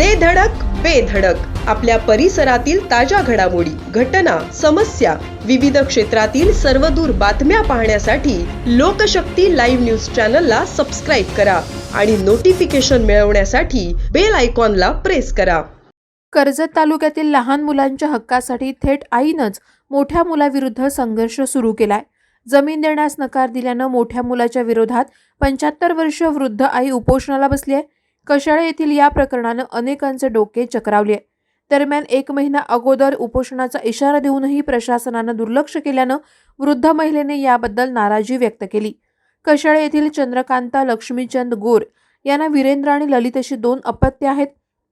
दे धडक बेधडक आपल्या परिसरातील ताज्या घडामोडी घटना समस्या विविध क्षेत्रातील सर्वदूर बातम्या पाहण्यासाठी लोकशक्ती लाईव्ह न्यूज चॅनलला सबस्क्राईब करा आणि नोटिफिकेशन मिळवण्यासाठी बेल आयकॉनला प्रेस करा. कर्जत तालुक्यातील लहान मुलांच्या हक्कासाठी थेट आईनंच मोठ्या मुलाविरुद्ध संघर्ष सुरू केलाय. जमीन देण्यास नकार दिल्यानं मोठ्या मुलाच्या विरोधात पंच्याहत्तर वर्ष वृद्ध आई उपोषणाला बसली आहे. कशाळे येथील या प्रकरणानं अनेकांचे डोके चक्रावले. दरम्यान एक महिना अगोदर उपोषणाचा इशारा देऊनही प्रशासनानं दुर्लक्ष केल्यानं वृद्ध महिलेने याबद्दल नाराजी व्यक्त केली. कशाळे येथील चंद्रकांता लक्ष्मीचंद गोर यांना वीरेंद्र आणि ललित अशी दोन अपत्य आहेत.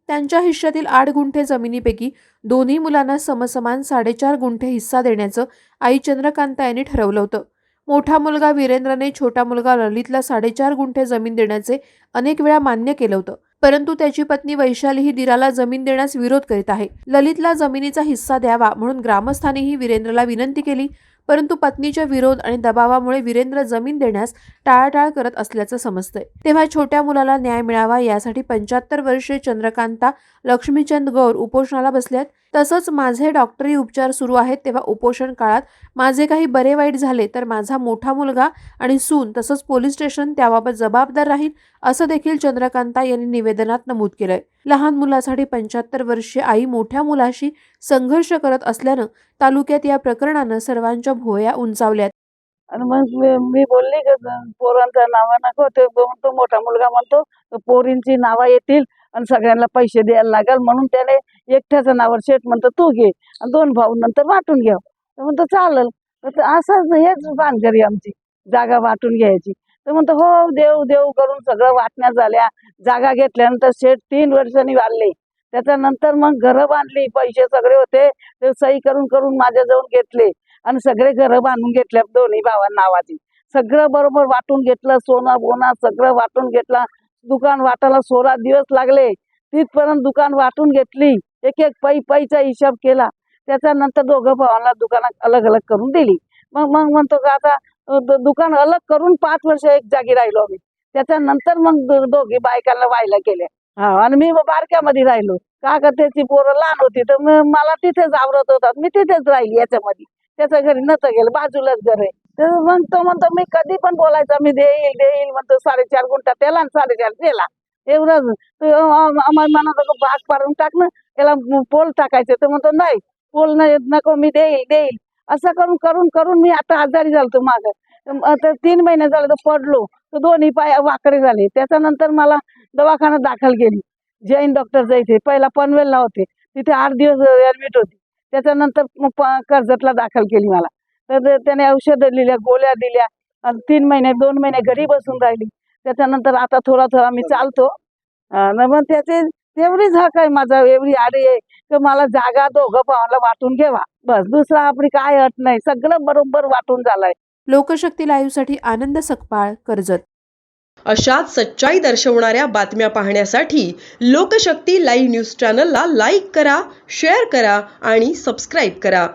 त्यांच्या हिश्श्यातील आठ गुंठे जमिनीपैकी दोन्ही मुलांना समसमान साडेचार गुंठे हिस्सा देण्याचं आई चंद्रकांता यांनी ठरवलं होतं. मोठा मुलगा वीरेंद्रने छोटा मुलगा ललितला साडेचार गुंठे जमीन देण्याचे अनेक वेळा मान्य केलं होतं. परंतु त्याची पत्नी वैशाली ही दिराला जमीन देण्यास विरोध करीत आहे. ललितला जमिनीचा हिस्सा द्यावा म्हणून ग्रामस्थांनीही वीरेंद्रला विनंती केली. परंतु पत्नीच्या विरोध आणि दबावामुळे वीरेंद्र जमीन देण्यास टाळाटाळ करत असल्याचं समजतंय. तेव्हा छोट्या मुलाला न्याय मिळावा यासाठी पंच्याहत्तर वर्षीय चंद्रकांता लक्ष्मीचंद गौर उपोषणाला बसल्यात. तसंच माझे डॉक्टरी उपचार सुरू आहेत तेव्हा उपोषण काळात माझे काही बरे वाईट झाले तर माझा मोठा मुलगा आणि सून तसंच पोलीस स्टेशन त्याबाबत जबाबदार राहील असं देखील चंद्रकांता यांनी निवेदनात नमूद केलंय. लहान मुलासाठी पंच्याहत्तर वर्षीय आई मोठ्या मुलाशी संघर्ष करत असल्यानं तालुक्यात या प्रकरणानं सर्वांच्या भोया उंचावल्यात. आणि मग मी बोलली का पोरांचा नाव नको ते म्हणतो मोठा मुलगा म्हणतो पोरींची नावं येतील आणि सगळ्यांना पैसे द्यायला लागेल. म्हणून त्याने एकट्याचं नावावर शेट म्हणतो तू घे आणि दोन भाऊ नंतर वाटून घ्या म्हणतो चालेल. तर असंच हेच भानगरी आमची जागा वाटून घ्यायची. तर म्हणतो हो, हो देव देव करून सगळं वाटण्या झाल्या. जागा घेतल्यानंतर शेठ तीन वर्षांनी वाढले त्याच्यानंतर मग घरं बांधली पैसे सगळे होते. ते सही करून करून माझ्या जाऊन घेतले. आणि सगळे घरं बांधून घेतल्या दोन्ही भावांना नावाची सगळं बरोबर वाटून घेतलं सोनं बोना सगळं वाटून घेतला. दुकान वाटायला सोळा दिवस लागले. तिथपर्यंत दुकान वाटून घेतली. एक एक पै पैचा हिशोब केला. त्याच्यानंतर दोघं भावांना दुकानात अलग अलग करून दिली. मग मग म्हणतो का आता दुकान अलग करून पाच वर्ष एक जागी राहिलो आम्ही. त्याच्यानंतर मग दोघी बायकांना व्हायला केल्या हा आणि मी बारक्यामध्ये राहिलो. का का त्याची पोरं लहान होती तर मग मला तिथेच आवरत होतात. मी तिथेच राहिली याच्यामध्ये. त्याच्या घरी नव्हतं गेलं बाजूलाच घर आहे. तर मग तो म्हणतो मी कधी पण बोलायचा मी देईल देईल म्हणतो साडेचार गुंठा त्याला आणि साडेचार त्याला. एवढंच. आम्हाला म्हणत भाग पाडून टाक ना त्याला पोल टाकायचं. तर म्हणतो नाही पोल नाही नको मी देईल देईल. असं करून करून करून मी आता आजारी झालो माग. तर तीन महिने झाले तर पडलो. तर दोन्ही पाय वाकडे झाले. त्याच्यानंतर मला दवाखान्यात दाखल केली. जैन डॉक्टर इथे. पहिला पनवेलला होते. तिथे आठ दिवस ॲडमिट होती. त्याच्यानंतर मग प- कर्जतला दाखल केली मला. तर त्याने औषधं दिल्या गोळ्या दिल्या. आणि तीन महिने दोन महिने घरी बसून राहिली. त्याच्यानंतर आता थोडा थोडा मी चालतो. मग त्याचे तेवढीच हक आहे माझा एवढी आडी आहे की मला जागा दोघं भावाला वाटून घ्यावा बस दुसरा आपली काय अट नाही. सगळं बरोबर वाटून झालंय. लोकशक्ती लाईव्हसाठी आनंद सकपाळ कर्जत. अशाच सच्चाई दर्शवणाऱ्या बातम्या पाहण्यासाठी लोकशक्ती लाईव्ह न्यूज चॅनलला लाईक करा शेअर करा आणि सबस्क्राईब करा.